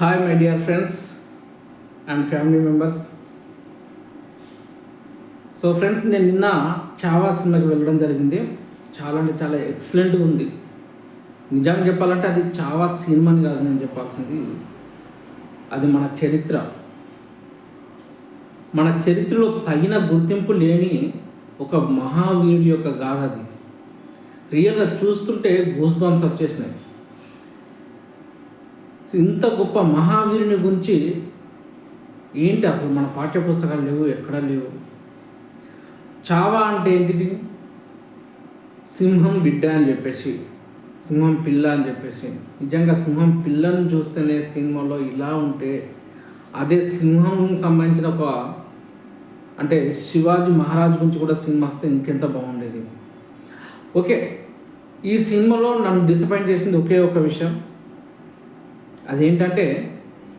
Hi my dear friends and family members so friends నేను నిన్న చావా సినిమాకి వెళ్ళడం జరిగింది. చాలా అంటే చాలా ఎక్సలెంట్గా ఉంది. నిజంగా చెప్పాలంటే అది చావా సినిమాని కాదు నేను చెప్పాల్సింది. అది మన చరిత్ర. మన చరిత్రలో తగిన గుర్తింపు లేని ఒక మహావీరుడి యొక్క గాథ అది. రియల్గా చూస్తుంటే గూస్ బంప్స్ వచ్చేసినాయి. ఇంత గొప్ప మహావీరుని గురించి ఏంటి అసలు మన పాఠ్యపుస్తకాలు లేవు ఎక్కడా లేవు? చావా అంటే ఏంటిది? సింహం బిడ్డ అని చెప్పేసి సింహం పిల్ల అని చెప్పేసి. నిజంగా సింహం పిల్లను చూస్తేనే సినిమాలో ఇలా ఉంటే అదే సింహం సంబంధించిన ఒక అంటే శివాజీ మహారాజ్ గురించి కూడా సినిమా వస్తే ఇంకెంత బాగుండేది. ఓకే ఈ సినిమాలో నన్ను డిసప్పాయింట్ చేసింది ఒకే ఒక విషయం. అదేంటంటే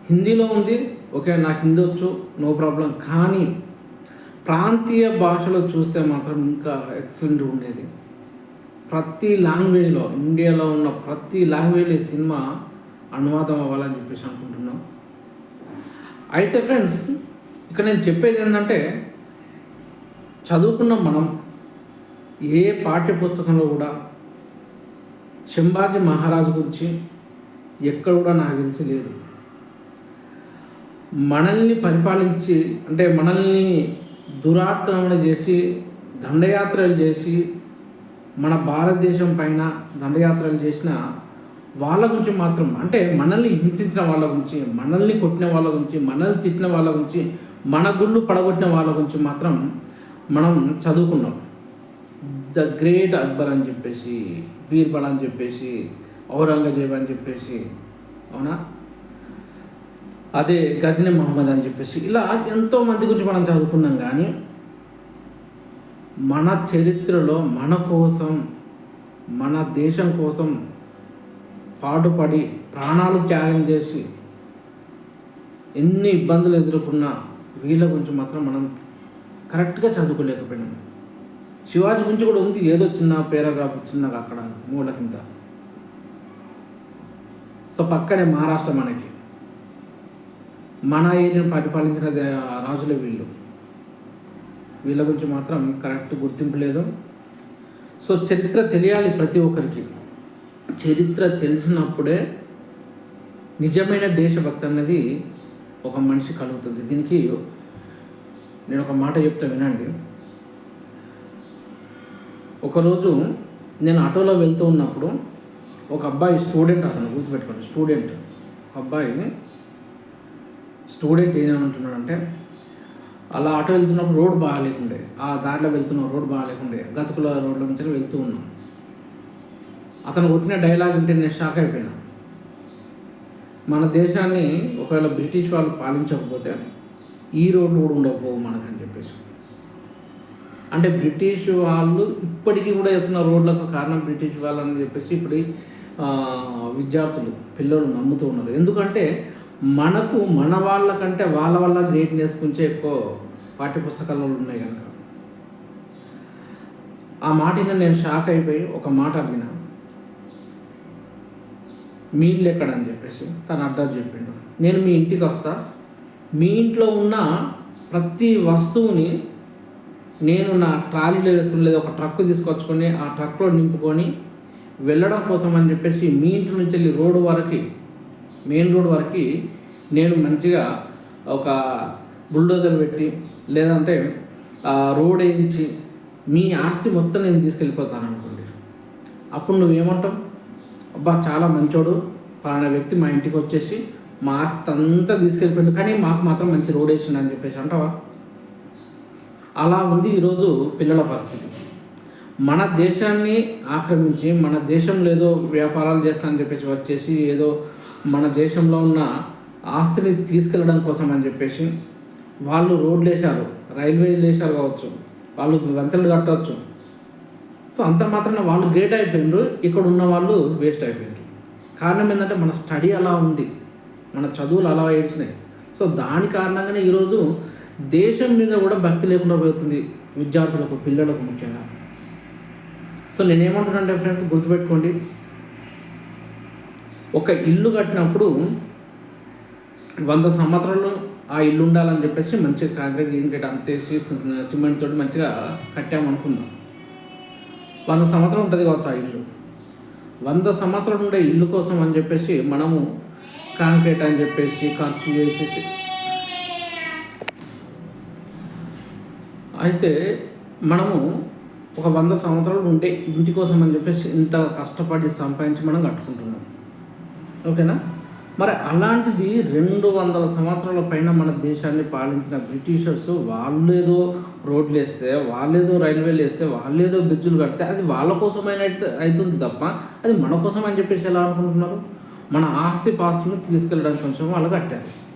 హిందీలో ఉంది ఓకే నాకు హిందీ వచ్చు నో ప్రాబ్లం కానీ ప్రాంతీయ భాషలో చూస్తే మాత్రం ఇంకా ఎక్సలెంట్ ఉండేది. ప్రతి లాంగ్వేజ్లో ఇండియాలో ఉన్న ప్రతి లాంగ్వేజ్లో సినిమా అనువాదం అవ్వాలని చెప్పేసి అనుకుంటున్నాం. అయితే ఫ్రెండ్స్ ఇక్కడ నేను చెప్పేది ఏంటంటే చదువుకున్న మనం ఏ పాఠ్య పుస్తకంలో కూడా శంభాజీ మహారాజు గురించి ఎక్కడ కూడా నాకు తెలిసి లేదు. మనల్ని పరిపాలించి అంటే మనల్ని దురాక్రమణ చేసి దండయాత్రలు చేసి మన భారతదేశం పైన దండయాత్రలు చేసిన వాళ్ళ గురించి మాత్రం అంటే మనల్ని హింసించిన వాళ్ళ గురించి మనల్ని కొట్టిన వాళ్ళ గురించి మనల్ని తిట్టిన వాళ్ళ గురించి మన గుళ్ళు పడగొట్టిన వాళ్ళ గురించి మాత్రం మనం చదువుకున్నాం. ద గ్రేట్ అక్బర్ అని చెప్పేసి బీర్బల్ అని చెప్పేసి ఔరంగజేబ్ అని చెప్పేసి అవునా? అదే గజని మహమ్మద్ అని చెప్పేసి. ఇలా ఎంతోమంది గురించి మనం చదువుకున్నాం కానీ మన చరిత్రలో మన కోసం మన దేశం కోసం పాటుపడి ప్రాణాలు త్యాగం చేసి ఎన్ని ఇబ్బందులు ఎదుర్కొన్నా వీళ్ళ గురించి మాత్రం మనం కరెక్ట్గా చదువుకోలేకపోయినాం. శివాజీ గురించి కూడా ఉంది. ఏదో చిన్న పేరాగ్రాఫ్ చిన్నగా అక్కడ మూల కింద. సో పక్కనే మహారాష్ట్ర మనకి. మన ఏరియాను పరిపాలించిన రాజులు వీళ్ళు. వీళ్ళ గురించి మాత్రం కరెక్ట్ గుర్తింపు లేదు. సో చరిత్ర తెలియాలి ప్రతి ఒక్కరికి. చరిత్ర తెలిసినప్పుడే నిజమైన దేశభక్తి అన్నది ఒక మనిషి కలుగుతుంది. దీనికి నేను ఒక మాట చెప్తా వినండి. ఒకరోజు నేను ఆటోలో వెళ్తూ ఉన్నప్పుడు ఒక అబ్బాయి స్టూడెంట్ అతను గుర్తుపెట్టుకోండి స్టూడెంట్ అబ్బాయి స్టూడెంట్ ఏమంటున్నాడంటే అలా ఆటో వెళ్తున్నప్పుడు రోడ్ బాగాలేకుండే ఆ దారిలో వెళ్తున్నాం రోడ్ బాగాలేకుండే గతుకుల రోడ్ల నుంచి వెళ్తూ ఉన్నాం. అతను కొట్టిన డైలాగ్ ఉంటే నేను షాక్ అయిపోయినా. మన దేశాన్ని ఒకవేళ బ్రిటిష్ వాళ్ళు పాలించకపోతే ఈ రోడ్లు కూడా ఉండకపోవు మనకని చెప్పేసి. అంటే బ్రిటిష్ వాళ్ళు ఇప్పటికీ కూడా ఎత్తున్న రోడ్లకు కారణం బ్రిటిష్ వాళ్ళని చెప్పేసి ఇప్పుడు విద్యార్థులు పిల్లలు నమ్ముతూ ఉన్నారు. ఎందుకంటే మనకు మన వాళ్ళకంటే వాళ్ళ వల్ల గ్రేట్నెస్ కొంచెం ఎక్కువ పాఠ్యపుస్తకాలలో ఉన్నాయి కనుక. ఆ మాట నేను షాక్ అయిపోయి ఒక మాట అడిగిన మీళ్ళు ఎక్కడని ఎక్కడ అని చెప్పేసి తను అడ్రస్ చెప్పిండు. నేను మీ ఇంటికి వస్తా. మీ ఇంట్లో ఉన్న ప్రతి వస్తువుని నేను నా ట్రాలీలో వేసుకుని లేదా ఒక ట్రక్ తీసుకొచ్చుకొని ఆ ట్రక్లో నింపుకొని వెళ్ళడం కోసం అని చెప్పేసి మీ ఇంటి నుంచి వెళ్ళి రోడ్డు వరకు మెయిన్ రోడ్ వరకు నేను మంచిగా ఒక బుల్డోజర్ పెట్టి లేదంటే రోడ్ వేయించి మీ ఆస్తి మొత్తం నేను తీసుకెళ్ళిపోతాను అనుకోండి. అప్పుడు నువ్వేమంటావు అబ్బా చాలా మంచోడు. పలానా వ్యక్తి మా ఇంటికి వచ్చేసి మా ఆస్తి అంతా తీసుకెళ్ళిపోయింది కానీ మాకు మాత్రం మంచి రోడ్ వేసిండు అని చెప్పేసి అంటావా? అలా ఉంది ఈరోజు పిల్లల పరిస్థితి. మన దేశాన్ని ఆక్రమించి మన దేశంలో ఏదో వ్యాపారాలు చేస్తా అని చెప్పేసి వచ్చేసి ఏదో మన దేశంలో ఉన్న ఆస్తిని తీసుకెళ్ళడం కోసం అని చెప్పేసి వాళ్ళు రోడ్లు వేశారు రైల్వేలు వేశారు కావచ్చు వాళ్ళు వంతెనలు కట్టవచ్చు. సో అంత మాత్రాన వాళ్ళు గ్రేట్ అయిపోయినారు ఇక్కడ ఉన్న వాళ్ళు వేస్ట్ అయిపోయినారు కారణం ఏంటంటే మన స్టడీ అలా ఉంది మన చదువులు అలా ఏడ్చినాయి. సో దాని కారణంగానే ఈరోజు దేశం మీద కూడా భక్తి లేకుండా పోతుంది విద్యార్థులకు పిల్లలకు ముఖ్యంగా. సో నేనేమంటున్నానంటే ఫ్రెండ్స్ గుర్తుపెట్టుకోండి. ఒక ఇల్లు కట్టినప్పుడు వంద సంవత్సరాలు ఆ ఇల్లు ఉండాలని చెప్పేసి మంచిగా కాంక్రీట్ గీంక్రీట్ అంతేసి సిమెంట్ తోటి మంచిగా కట్టామనుకుందాం వంద సంవత్సరం ఉంటుంది కావచ్చు ఆ ఇల్లు. వంద సంవత్సరాలు ఉండే ఇల్లు కోసం అని చెప్పేసి మనము కాంక్రీట్ అని చెప్పేసి ఖర్చు చేసేసి. అయితే మనము ఒక వంద సంవత్సరాలు ఉంటే ఇంటి కోసం అని చెప్పేసి ఇంత కష్టపడి సంపాదించి మనం కట్టుకుంటున్నాం. ఓకేనా? మరి అలాంటిది రెండు వందల సంవత్సరాల పైన మన దేశాన్ని పాలించిన బ్రిటిషర్స్ వాళ్ళేదో రోడ్లు వేస్తే వాళ్ళేదో రైల్వేలు వేస్తే వాళ్ళేదో బ్రిడ్జులు కడితే అది వాళ్ళ కోసమైన అయితే- అవుతుంది తప్ప అది మన కోసం అని చెప్పేసి ఎలా అనుకుంటున్నారు? మన ఆస్తి పాస్తులను తీసుకెళ్ళడానికి కొంచెం వాళ్ళు కట్టారు.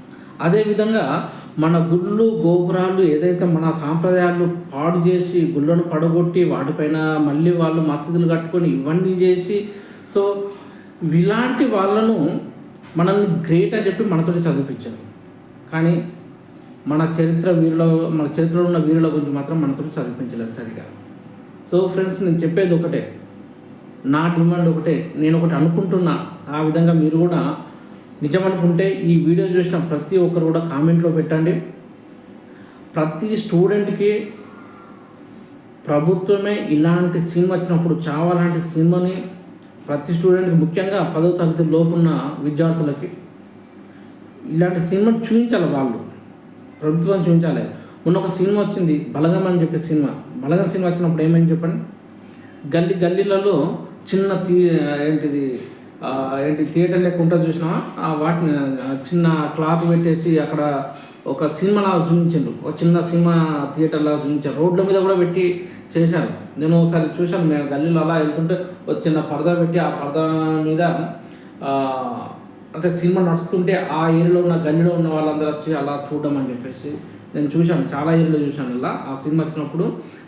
అదేవిధంగా మన గుళ్ళు గోపురాలు ఏదైతే మన సాంప్రదాయాలు పాడు చేసి గుళ్ళను పడగొట్టి వాటిపైన మళ్ళీ వాళ్ళు మసీదులు కట్టుకొని ఇవన్నీ చేసి సో ఇలాంటి వాళ్ళను మనల్ని గ్రేట్ అని చెప్పి మనతో చదివించారు కానీ మన చరిత్ర వీరుల మన చరిత్రలో ఉన్న వీరుల గురించి మాత్రం మనతో చదివించలేదు సరిగా. సో ఫ్రెండ్స్ నేను చెప్పేది ఒకటే. నా డిమాండ్ ఒకటే. నేను ఒకటి అనుకుంటున్నా. ఆ విధంగా మీరు కూడా నిజం అనుకుంటే ఈ వీడియో చూసిన ప్రతి ఒక్కరు కూడా కామెంట్లో పెట్టండి. ప్రతి స్టూడెంట్కి ప్రభుత్వమే ఇలాంటి సినిమా వచ్చినప్పుడు చావా లాంటి సినిమాని ప్రతి స్టూడెంట్కి ముఖ్యంగా పదో తరగతి లోపున్న విద్యార్థులకి ఇలాంటి సినిమా చూపించాలి వాళ్ళు. ప్రభుత్వం చూపించాలి. మొన్న ఒక సినిమా వచ్చింది బలగం అని చెప్పే సినిమా. బలగం సినిమా వచ్చినప్పుడు ఏమని చెప్పండి? గల్లీ గల్లీలలో చిన్న తీ ఏంటిది ఏంటి థియేటర్ లెక్క ఉంటుంది చూసినా ఆ వాటిని చిన్న క్లాత్ పెట్టేసి అక్కడ ఒక సినిమా లాగా చూపించిండు ఒక చిన్న సినిమా థియేటర్ లాగా చూపించారు. రోడ్ల మీద కూడా పెట్టి చేశారు. నేను ఒకసారి చూశాను మేము గల్లీలో అలా వెళ్తుంటే ఒక చిన్న పరదా పెట్టి ఆ పరదా మీద అంటే సినిమా నడుస్తుంటే ఆ ఏరియాలో ఉన్న గల్లీలో ఉన్న వాళ్ళందరూ వచ్చి అలా చూడడం అని చెప్పేసి నేను చూశాను. చాలా ఏరియాలో చూశాను అలా. ఆ సినిమా వచ్చినప్పుడు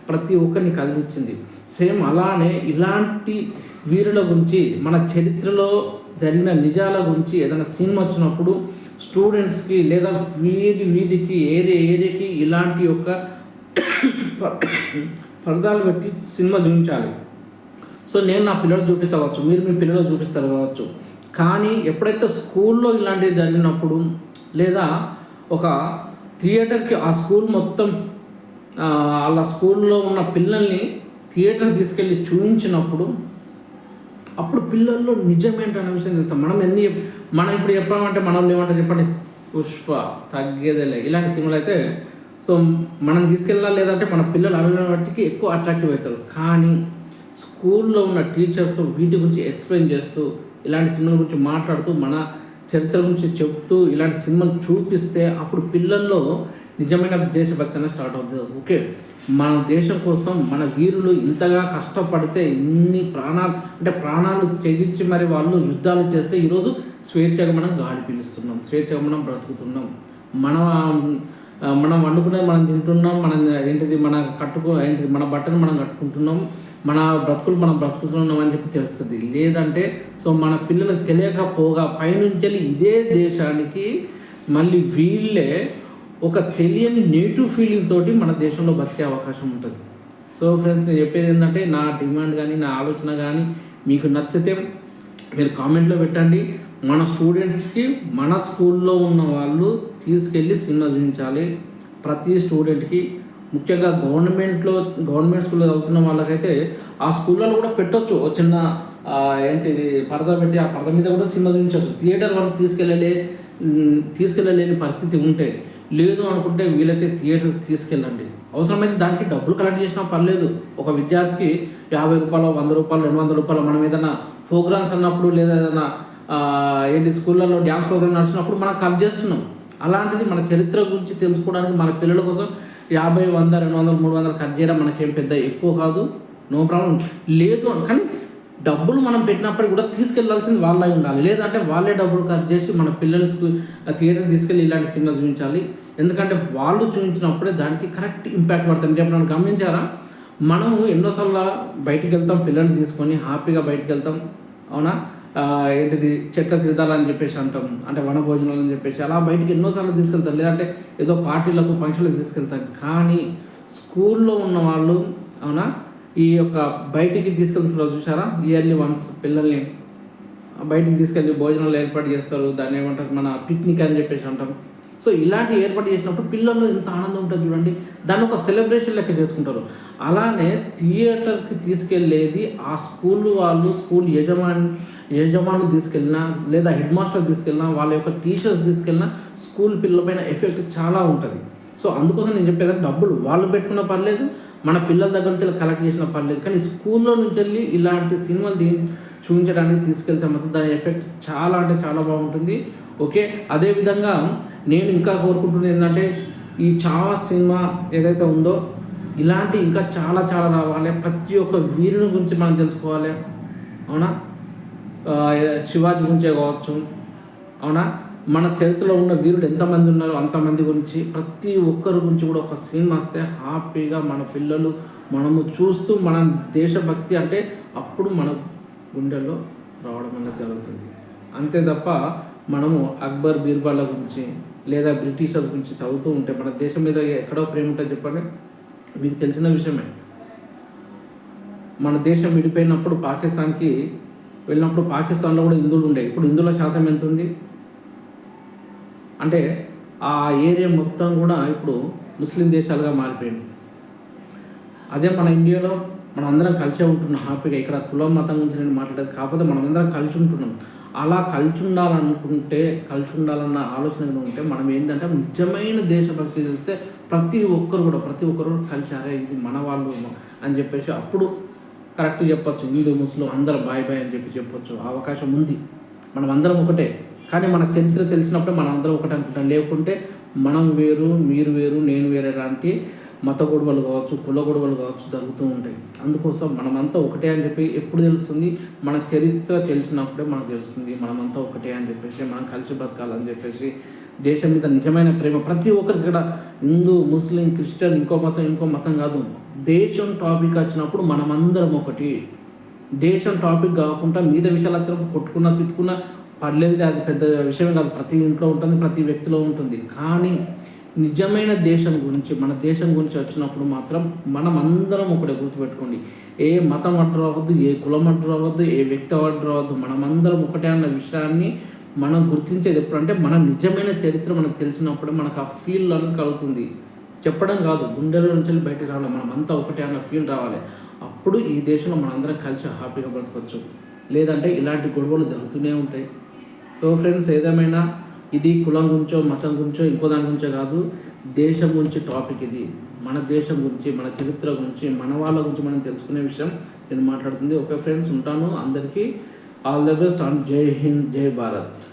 ప్రతి ఒక్కరిని కదిలిచ్చింది సేమ్ అలానే ఇలాంటి వీరుల గురించి మన చరిత్రలో జరిగిన నిజాల గురించి ఏదైనా సినిమా వచ్చినప్పుడు స్టూడెంట్స్కి లేదా వీధి వీధికి ఏరియా ఏరియాకి ఇలాంటి యొక్క పరదాలు పెట్టి సినిమా చూపించాలి. సో నేను నా పిల్లలు చూపిస్తా కావచ్చు మీరు మీ పిల్లలు చూపిస్తారు కావచ్చు. కానీ ఎప్పుడైతే స్కూల్లో ఇలాంటివి జరిగినప్పుడు లేదా ఒక థియేటర్కి ఆ స్కూల్ మొత్తం వాళ్ళ స్కూల్లో ఉన్న పిల్లల్ని థియేటర్ తీసుకెళ్ళి చూపించినప్పుడు అప్పుడు పిల్లల్లో నిజమేంటనే విషయం తెలుస్తాం. మనం ఎన్ని మనం ఇప్పుడు చెప్పామంటే మనం ఏమంటే చెప్పండి? పుష్ప తగ్గేదేలే. ఇలాంటి సినిమాలు అయితే సో మనం తీసుకెళ్ళాలి లేదంటే మన పిల్లలు అడిగిన వాటికి ఎక్కువ అట్రాక్టివ్ అవుతారు. కానీ స్కూల్లో ఉన్న టీచర్స్ వీటి గురించి ఎక్స్ప్లెయిన్ చేస్తూ ఇలాంటి సినిమాల గురించి మాట్లాడుతూ మన చరిత్ర గురించి చెప్తూ ఇలాంటి సినిమాలు చూపిస్తే అప్పుడు పిల్లల్లో నిజమైన దేశభక్తి అనేది స్టార్ట్ అవుతుంది ఓకే? మన దేశం కోసం మన వీరులు ఇంతగా కష్టపడితే ఇన్ని ప్రాణాలు అంటే ప్రాణాలు తెగించి మరి వాళ్ళు యుద్ధాలు చేస్తే ఈరోజు స్వేచ్ఛగా మనం గాలి పీలుస్తున్నాం స్వేచ్ఛగా మనం బ్రతుకుతున్నాం. మన మనం వండుకునేది మనం తింటున్నాం మనం ఏంటిది మన కట్టుకో ఏంటిది మన బట్టలు మనం కట్టుకుంటున్నాం మన బ్రతుకులు మనం బ్రతుకుతున్నాం అని చెప్పి తెలుస్తుంది. లేదంటే సో మన పిల్లలకు తెలియకపోగా పైనుంచి ఇదే దేశానికి మళ్ళీ వీళ్ళే ఒక తెలియని నేటివ్ ఫీలింగ్ తోటి మన దేశంలో బతికే అవకాశం ఉంటుంది. సో ఫ్రెండ్స్ నేను చెప్పేది ఏంటంటే నా డిమాండ్ కానీ నా ఆలోచన కానీ మీకు నచ్చితే మీరు కామెంట్లో పెట్టండి. మన స్టూడెంట్స్కి మన స్కూల్లో ఉన్న వాళ్ళు తీసుకెళ్ళి సినిమా చూపించాలి. ప్రతి స్టూడెంట్కి ముఖ్యంగా గవర్నమెంట్లో గవర్నమెంట్ స్కూల్లో చదువుతున్న వాళ్ళకైతే ఆ స్కూళ్ళలో కూడా పెట్టొచ్చు. చిన్న ఏంటిది పరద పెట్టి ఆ పరద మీద కూడా సినిమా చూపించవచ్చు థియేటర్ వరకు తీసుకెళ్ళలే తీసుకెళ్ళలేని పరిస్థితి ఉంటాయి లేదు అనుకుంటే వీలైతే థియేటర్కి తీసుకెళ్ళండి. అవసరమైతే దానికి డబ్బులు కలెక్ట్ చేసినా పర్లేదు. ఒక విద్యార్థికి యాభై రూపాయలు వంద రూపాయలు రెండు వందల రూపాయలు మనం ఏదైనా ప్రోగ్రామ్స్ అన్నప్పుడు లేదా ఏదైనా ఏంటి స్కూళ్ళల్లో డ్యాన్స్ ప్రోగ్రామ్ నడిచినప్పుడు మనం కట్ చేస్తున్నాం. అలాంటిది మన చరిత్ర గురించి తెలుసుకోవడానికి మన పిల్లల కోసం యాభై వంద రెండు వందలు మూడు వందలు కట్ చేయడం మనకేం పెద్ద ఎక్కువ కాదు. No problem. లేదు కానీ డబ్బులు మనం పెట్టినప్పుడు కూడా తీసుకెళ్ళాల్సింది వాళ్ళే ఉండాలి. లేదంటే వాళ్ళే డబ్బులు ఖర్చు చేసి మన పిల్లలకు థియేటర్ తీసుకెళ్ళి ఇలాంటి సినిమా చూపించాలి. ఎందుకంటే వాళ్ళు చూపించినప్పుడే దానికి కరెక్ట్ ఇంపాక్ట్ పడుతుంది. చెప్పి మనం గమనించారా? మనము ఎన్నోసార్లు బయటికి వెళ్తాం పిల్లల్ని తీసుకొని హ్యాపీగా బయటికి వెళ్తాం అవునా ఏంటిది? చెట్ల తీర్థాలు చెప్పేసి అంటాం. అంటే వన భోజనాలు అని చెప్పేసి. అలా బయటికి ఎన్నోసార్లు తీసుకెళ్తాం. లేదంటే ఏదో పార్టీలకు ఫంక్షన్లకు తీసుకెళ్తాం. కానీ స్కూల్లో ఉన్న వాళ్ళు అవునా? ఈ యొక్క బయటికి తీసుకెళ్తున్నారు చూసారా ఇయర్లీ వన్స్ పిల్లల్ని బయటికి తీసుకెళ్ళి భోజనాలు ఏర్పాటు చేస్తారు. దాన్ని ఏమంటారు? మన పిక్నిక్ అని చెప్పేసి అంటాం. సో ఇలాంటి ఏర్పాటు చేసినప్పుడు పిల్లల్లో ఎంత ఆనందం ఉంటుంది చూడండి. దాన్ని ఒక సెలబ్రేషన్ లెక్క చేసుకుంటారు. అలానే థియేటర్కి తీసుకెళ్ళేది ఆ స్కూల్ వాళ్ళు స్కూల్ యజమాని యజమానులు తీసుకెళ్ళినా లేదా హెడ్ మాస్టర్ తీసుకెళ్ళినా వాళ్ళ యొక్క టీచర్స్ తీసుకెళ్ళినా స్కూల్ పిల్లలపైన ఎఫెక్ట్ చాలా ఉంటుంది. సో అందుకోసం నేను చెప్పేది డబ్బులు వాళ్ళు పెట్టుకున్న పర్లేదు మన పిల్లల దగ్గర నుంచి కలెక్ట్ చేసిన పర్లేదు. కానీ స్కూల్లో నుంచి వెళ్ళి ఇలాంటి సినిమాలు చూపించడానికి తీసుకెళ్తే మాత్రం దాని ఎఫెక్ట్ చాలా అంటే చాలా బాగుంటుంది. ఓకే? అదేవిధంగా నేను ఇంకా కోరుకుంటున్నది ఏంటంటే ఈ చావా సినిమా ఏదైతే ఉందో ఇలాంటి ఇంకా చాలా చాలా రావాలి. ప్రతి ఒక్క వీరుని గురించి మనం తెలుసుకోవాలి. అవునా? శివాజీ గురించే కావచ్చు. అవునా? మన చరిత్రలో ఉన్న వీరులు ఎంతమంది ఉన్నారో అంతమంది గురించి ప్రతి ఒక్కరి గురించి కూడా ఒక సినిమా వస్తే హ్యాపీగా మన పిల్లలు మనము చూస్తూ మన దేశభక్తి అంటే అప్పుడు మన గుండెల్లో రావడం అనేది జరుగుతుంది. అంతే తప్ప మనము అక్బర్ బీర్బాల గురించి లేదా బ్రిటిషర్స్ గురించి చదువుతూ ఉంటే మన దేశం మీద ఎక్కడో ప్రేమ ఉంటుంది చెప్పండి? మీకు తెలిసిన విషయమే. మన దేశం విడిపోయినప్పుడు పాకిస్తాన్కి వెళ్ళినప్పుడు పాకిస్తాన్లో కూడా హిందువులు ఉండే. ఇప్పుడు హిందువుల శాతం ఎంత ఉంది? అంటే ఆ ఏరియా మొత్తం కూడా ఇప్పుడు ముస్లిం దేశాలుగా మారిపోయింది. అదే మన ఇండియాలో మనం అందరం కలిసే ఉంటున్నాం. హ్యాపీగా ఇక్కడ కులం మతం గురించి నేను మాట్లాడేది కాకపోతే మనం అందరం కలిసి ఉంటున్నాం. అలా కలిసి ఉండాలనుకుంటే కలిసి ఉండాలన్న ఆలోచన ఉంటే మనం ఏంటంటే నిజమైన దేశభక్తి తెలిస్తే ప్రతి ఒక్కరు కూడా ప్రతి ఒక్కరు కలిసారే ఇది మన వాళ్ళు అని చెప్పేసి అప్పుడు కరెక్ట్ చెప్పొచ్చు. హిందూ ముస్లిం అందరం బాయ్ బాయ్ అని చెప్పి చెప్పొచ్చు. అవకాశం ఉంది. మనం అందరం ఒకటే. కానీ మన చరిత్ర తెలిసినప్పుడే మనం అందరం ఒకటే అనుకుంటాం. లేకుంటే మనం వేరు మీరు వేరు నేను వేరే లాంటి మత గొడవలు కావచ్చు కుల గొడవలు కావచ్చు జరుగుతూ ఉంటాయి. అందుకోసం మనమంతా ఒకటే అని చెప్పి ఎప్పుడు తెలుస్తుంది? మన చరిత్ర తెలిసినప్పుడే మనకు తెలుస్తుంది. మనమంతా ఒకటే అని చెప్పేసి మనం కలిసి బ్రతకాలని చెప్పేసి దేశం మీద నిజమైన ప్రేమ. ప్రతి ఒక్కరికి కూడా హిందూ ముస్లిం క్రిస్టియన్ ఇంకో మతం ఇంకో మతం కాదు. దేశం టాపిక్ వచ్చినప్పుడు మనమందరం ఒకటి. దేశం టాపిక్ కాకుండా మీద విషయాలు వచ్చినప్పుడు కొట్టుకున్నా తిట్టుకున్నా పర్లేదు అది పెద్ద విషయమే కాదు. ప్రతి ఇంట్లో ఉంటుంది ప్రతి వ్యక్తిలో ఉంటుంది. కానీ నిజమైన దేశం గురించి మన దేశం గురించి వచ్చినప్పుడు మాత్రం మనం అందరం ఒకటే గుర్తుపెట్టుకోండి. ఏ మతం అడ్డు రావద్దు ఏ కులం అడ్డు రావద్దు ఏ వ్యక్తి అడ్డు రావద్దు మనమందరం ఒకటే అన్న విషయాన్ని మనం గుర్తించేది ఎప్పుడంటే మన నిజమైన చరిత్ర మనకు తెలిసినప్పుడే మనకు ఆ ఫీల్ అనేది కలుగుతుంది. చెప్పడం కాదు గుండెల నుంచి వెళ్ళి రావాలి మనం అంతా ఒకటే అన్న ఫీల్ రావాలి. అప్పుడు ఈ దేశంలో మనందరం కలిసి హ్యాపీగా బ్రతకవచ్చు లేదంటే ఇలాంటి గొడవలు జరుగుతూనే ఉంటాయి. సో ఫ్రెండ్స్ ఏదేమైనా ఇది కులం గురించో మతం గురించో ఇంకో దాని గురించో కాదు. దేశం గురించి టాపిక్ ఇది. మన దేశం గురించి మన చరిత్ర గురించి మన వాళ్ళ గురించి మనం తెలుసుకునే విషయం నేను మాట్లాడుతుంది. ఓకే ఫ్రెండ్స్ ఉంటాను. అందరికీ ఆల్ ద బెస్ట్ అండ్ జై హింద్ జై భారత్.